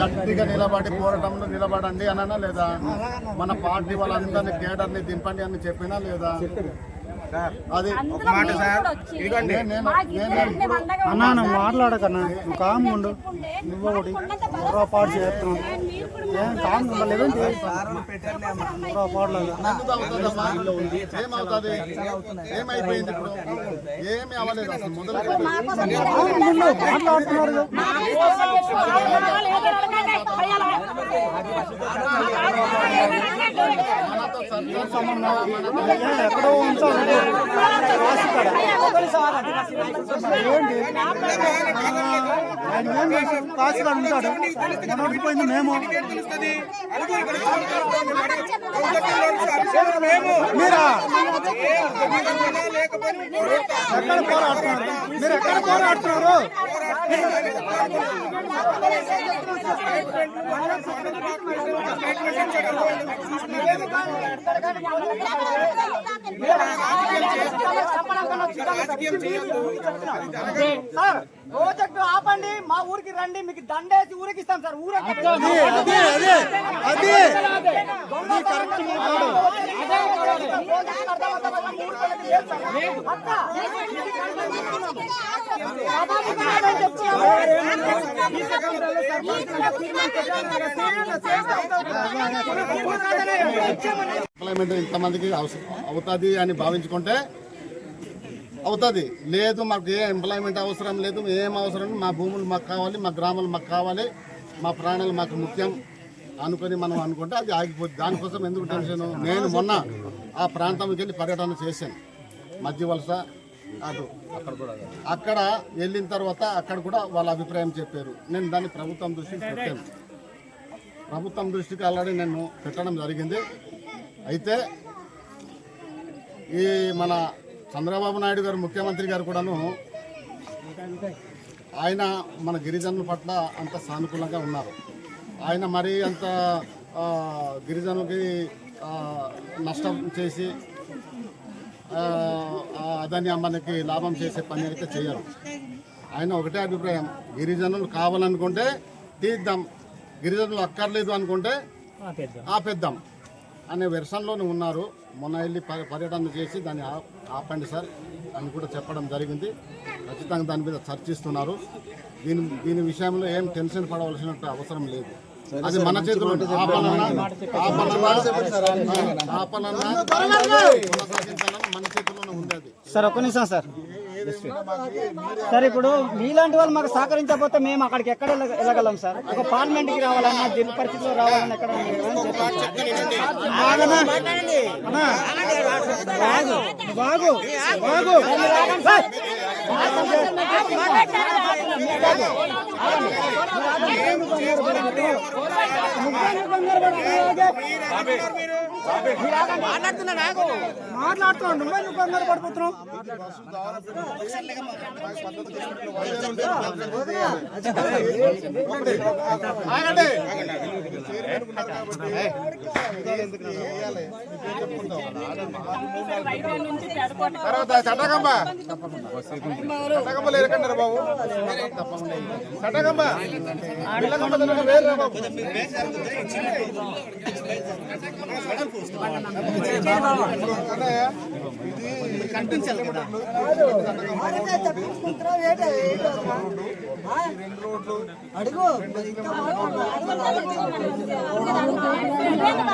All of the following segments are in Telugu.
గట్టిగా నిలబడి పోరాటంలో నిలబడండి అన్నా లేదా? మన పార్టీ వాళ్ళందరినీ కేడర్ని దింపండి అని చెప్పినా లేదా? అది అన్నా మాట్లాడకన్నా. కామ్ ఉండు. నువ్వు ఒకటి పొరపాటు చేస్తున్నావు. ఏమవుతుంది ఏమైపోయింది ఇప్పుడు ఏమి అవ్వలేదు అసలు మొదలు మాట్లాడుతున్నారు ఎక్కడో ఉంచాలి ఏంటి ఆయన ఏం మేము మీరా ఎక్కడ పోరాడుతున్నారు? మీరు ఎక్కడ పోరాడుతున్నారు? సార్ ప్రాజెక్టు ఆపండి మా ఊరికి రండి మీకు దండేసి ఊరికి ఇస్తాం సార్ ఊరే అది అది అది అది ఇది కరెక్ట్ మాట్లాడు ఎంప్లాయ్మెంట్ ఇంతమందికి అవసరం అవుతుంది అని భావించుకుంటే అవుతుంది. లేదు మాకు ఏ ఎంప్లాయ్మెంట్ అవసరం లేదు ఏం అవసరం మా భూములు మాకు కావాలి మా గ్రామాలు మాకు కావాలి మా ప్రాణాలు మాకు ముఖ్యం అనుకొని మనం అనుకుంటే అది ఆగిపోద్ది. దానికోసం ఎందుకు టెన్షన్? నేను మొన్న ఆ ప్రాంతంకి వెళ్ళి పర్యటన చేశాను. మధ్య వలస అటు. అక్కడ వెళ్ళిన తర్వాత అక్కడ కూడా వాళ్ళ అభిప్రాయం చెప్పారు. నేను దాన్ని ప్రభుత్వం దృష్టికి పెట్టాను. ప్రభుత్వం దృష్టికి ఆల్రెడీ నేను పెట్టడం జరిగింది. అయితే ఈ మన చంద్రబాబు నాయుడు గారు ముఖ్యమంత్రి గారు కూడాను ఆయన మన గిరిజనుల పట్ల అంత సానుకూలంగా ఉన్నారు. ఆయన మరీ అంత గిరిజనులకి నష్టం చేసి అదాని అమ్మనికి లాభం చేసే పని అయితే చేయరు. ఆయన ఒకటే అభిప్రాయం. గిరిజనులు కావాలనుకుంటే తీద్దాం. గిరిజనులు అక్కర్లేదు అనుకుంటే ఆపేద్దాం. అనే వెర్షన్లోనే ఉన్నారు. మొన్న వెళ్ళి పర్యటన చేసి దాన్ని ఆపండి సార్ అని కూడా చెప్పడం జరిగింది. ఖచ్చితంగా దాని మీద చర్చిస్తున్నారు. దీని దీని విషయంలో ఏం టెన్షన్ పడవలసిన అవసరం లేదు. అది మన చేతిలో చేతిలోనే ఉంది. అది సార్ ఒక్క నిమిషం సార్. సార్ ఇప్పుడు మీలాంటి వాళ్ళు మాకు సహకరించకపోతే మేము అక్కడికి ఎక్కడ వెళ్ళ- వెళ్ళగలం సార్? ఒక పార్లమెంట్కి రావాలన్నా జిల్లా పరిస్థితిలో రావాలన్నా ఎక్కడ బాగు బాగు సార్, మాట్లాడుతున్నావు నువ్వే నువ్వు కంగారు పడిపోతున్నావు తర్వాత చట్టకంబ చట్టకంబ బాబు చట్టకంబ పిల్లకంబ తెలియక బాబు ఇది కనిపించాలి అడుగు.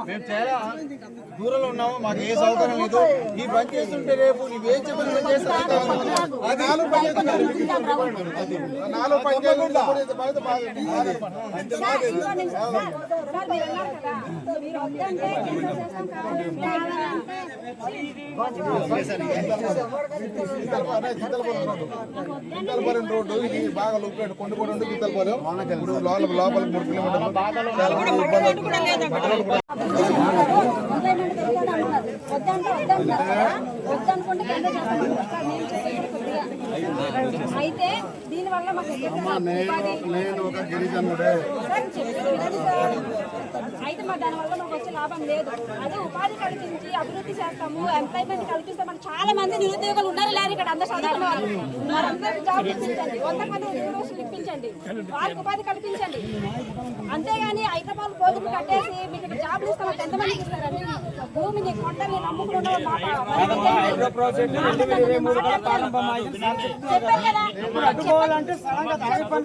మేము చాలా దూరంలో ఉన్నాము మాకు ఏ సౌకర్యం లేదు ఈ బంద్ చేస్తుంటే రేపు నువ్వేం చెప్పిన. గింతలపాలెం రోడ్డు ఇది బాగా లోపల కొండపూడి నుండి గింతలపాలెం ఇప్పుడు లోపల లోపల మూడు కిలోమీటర్లు అయితే దీని వల్ల మాకు నేను ఒక గిరిజనుడే. అయితే మా దాని వల్ల మాకు వచ్చే లాభం లేదు. అదే ఉపాధి కల్పించి అభివృద్ధి చేస్తాము ఎంప్లాయ్మెంట్ కల్పిస్తే మనకు చాలా మంది నిరుద్యోగులు ఉన్నారు. లేరు ఇక్కడ అందరూ చదువుకున్న వాళ్ళు. వారందరికీ జాబ్ ఇప్పించండి. వంద మంది యూనివర్సిటీలు ఇప్పించండి. వాళ్ళకి ఉపాధి కల్పించండి. అంతేగాని హైదరాబాద్ కోతులు కట్టేసి మీకు ఇక్కడ జాబ్లు ఇస్తాం ఎంతమందికి ఇస్తారండి కొండని మాట సార్ చెప్తున్నారు కదా. చెప్పారు కదా. ఇప్పుడు అడ్డుకోవాలంటే స్థలంగా అడవి పని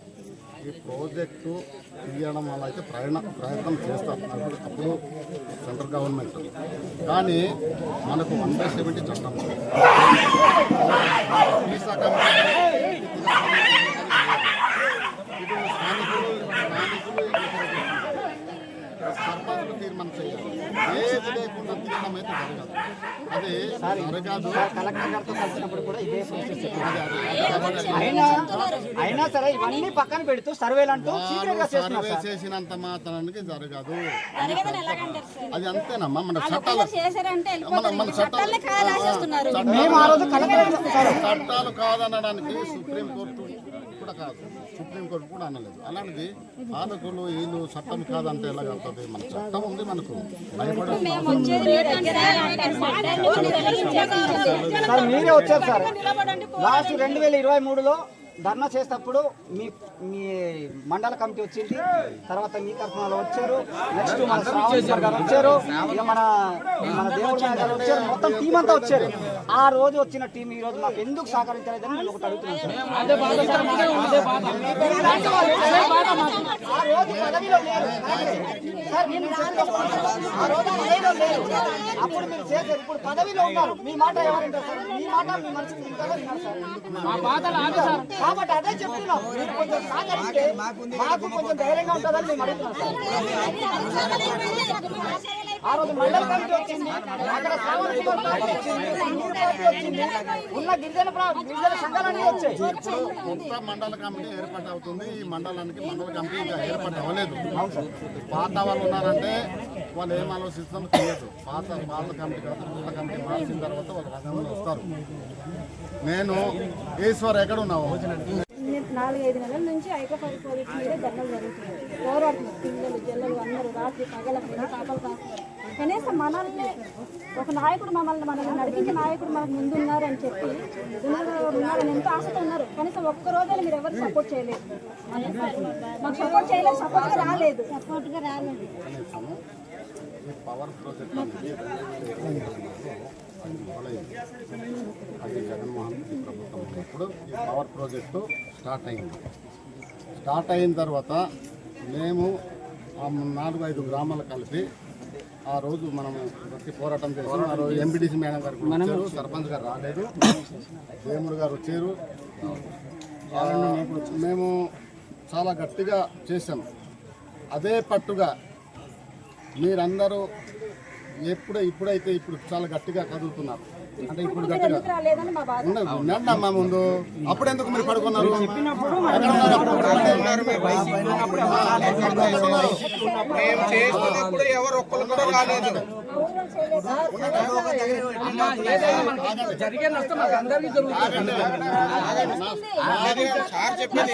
ఈ ప్రాజెక్టు తీయడం వల్ల అయితే ప్రయాణ ప్రయత్నం చేస్తాం అప్పుడు అప్పుడు సెంట్రల్ గవర్నమెంట్. కానీ మనకు వన్ బై సెవెంటీ చట్టం. వీసా తీర్మానం చేయాలి. ఏది లేకుండా తీయడం అయితే జరగదు అది జరగదు కలెక్టర్ గారితో కలిసినప్పుడు కూడా ఇదే అయినా అయినా సరే ఇవన్నీ పక్కన పెడుతూ సర్వేలు అంటూ సర్వే చేసినంత మాత్రానికి జరగదు అది అంతేనమ్మా మన చట్టాలు మన చట్టాలు కాదు చట్టాలు కాదనడానికి సుప్రీంకోర్టు కూడా కాదు సుప్రీంకోర్టు కూడా అనలేదు అలాంటిది పాలకులు వీళ్ళు చట్టం కాదంటే ఎలాగవుతుంది మన చట్టం ఉంది మనకు భయపడే సార్ మీరే వచ్చారు సార్. లాస్ట్ రెండు వేల ఇరవై మూడులో ధర్నా చేసేటప్పుడు మీ మీ మండల కమిటీ వచ్చింది. తర్వాత మీ తరఫున వచ్చారు. నెక్స్ట్ మన శ్రావణ్ గారు వచ్చారు. ఇక మన మన దేవుడు గారు వచ్చారు. మొత్తం టీం అంతా వచ్చారు. ఆ రోజు వచ్చిన టీం ఈ రోజు మాకు ఎందుకు సహకరించలేదని నేను ఒకటి అడుగుతున్నాను సార్. ఇలాంటి వాళ్ళు అదే బాధ మాకు. ఆ రోజు పదవిలో లేరు సార్ నేను చెప్పేది ఆ రోజు పదవిలో లేరు అప్పుడు మీరు చేశారు ఇప్పుడు పదవిలో ఉన్నారు మీ మాట ఎవరంటారు సార్ మీ మాట మీ మనసుకు వింటారా వినరా సార్ మా బాధలు ఆగి సార్ కాబట్టి అదే చెప్తున్నాం మీరు కొంచెం సహకరిస్తే మాకు కొంచెం ధైర్యంగా ఉంటుందని మేము అడుగుతున్నాం సార్ ఆ రోజు మండల కమిటీ వచ్చింది. అక్కడ శ్రావణ కుమార్ పార్టీ వచ్చింది. ఉన్న గిరిజన గిరిజన సంఘాలన్నీ వచ్చాయి. కొత్త మండల కమిటీ ఏర్పాటు అవుతుంది. ఈ మండలానికి మండల కమిటీ ఇంకా ఏర్పాటు అవ్వలేదు. పాత వాళ్ళు ఉన్నారంటే వాళ్ళు ఏం ఆలోచిస్తారో తెలియదు. పాత పాత కమిటీ కాదు కొత్త కమిటీ మార్చిన తర్వాత వాళ్ళు రంగంలో వస్తారు. నేను ఈశ్వర్ ఎక్కడ ఉన్నావు? నాలుగైదు నెలల నుంచి ఐకోపాలి పోలీసు మీదే ధర్నాలు జరుగుతున్నాయి. పోరాడుతున్నారు. పిల్లలు జల్లలు అందరూ రాత్రి పగల కాపలు కాస్తున్నారు కనీసం మనల్ని ఒక నాయకుడు మమ్మల్ని మనల్ని నడిపించే నాయకుడు మనకు ముందు ఉన్నారు అని చెప్పి ఉన్నారు ఉన్నారని ఎంతో ఆశతో ఉన్నారు. కనీసం ఒక్క రోజైనా మీరు ఎవరు సపోర్ట్ చేయలేదు. మాకు సపోర్ట్ చేయలేదు సపోర్ట్గా రాలేదు సపోర్ట్గా రాలేదు. పవర్ ప్రాజెక్ట్ అది జగన్మోహన్ రెడ్డి ప్రభుత్వం ఉన్నప్పుడు ఈ పవర్ ప్రాజెక్టు స్టార్ట్ అయింది. స్టార్ట్ అయిన తర్వాత మేము ఆ నాలుగు ఐదు గ్రామాలు కలిపి ఆ రోజు మనం వచ్చి పోరాటం చేసాం ఆ రోజు ఎంపీటీసీ మేడం గారు వచ్చారు. సర్పంచ్ గారు రాలేదు. వేముడు గారు వచ్చారు. మేము చాలా గట్టిగా చేసాం అదే పట్టుగా మీరందరూ ఎప్పుడు ఇప్పుడైతే ఇప్పుడు చాలా గట్టిగా కదులుతున్నారు. అంటే ఇప్పుడు ఉండండి అమ్మా ముందు. అప్పుడు? ఎందుకు మీరు పడుకున్నారు ఎవరు ఒక్కరు కూడా రాలేదు. జరిగే నష్టం మాకు అందరికీ జరుగుతుంది. అదే సార్ చెప్పేది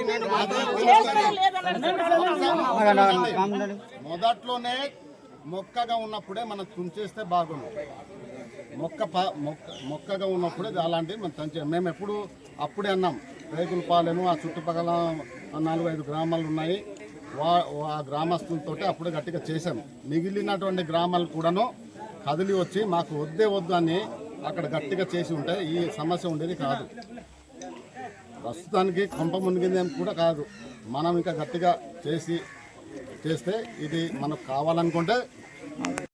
వినండి. మొదట్లోనే మొక్కగా ఉన్నప్పుడే మనం తుంచేస్తే బాగుంది మొక్క ప మొక్క మొక్కగా ఉన్నప్పుడే అలాంటివి మనం తుంచే మేము ఎప్పుడు అప్పుడే అన్నాం. రేగుల పాలెము ఆ చుట్టుపక్కల నాలుగు ఐదు గ్రామాలు ఉన్నాయి. వా ఆ గ్రామస్తులతో అప్పుడే గట్టిగా చేశాం. మిగిలినటువంటి గ్రామాలు కూడాను కదిలి వచ్చి మాకు వద్దే వద్దు అని అక్కడ గట్టిగా చేసి ఉంటే ఈ సమస్య ఉండేది కాదు. ప్రస్తుతానికి కొంప మునిగిందేం కూడా కాదు. మనం ఇంకా గట్టిగా చేసి చేస్తే ఇది మనకు కావాలనుకుంటే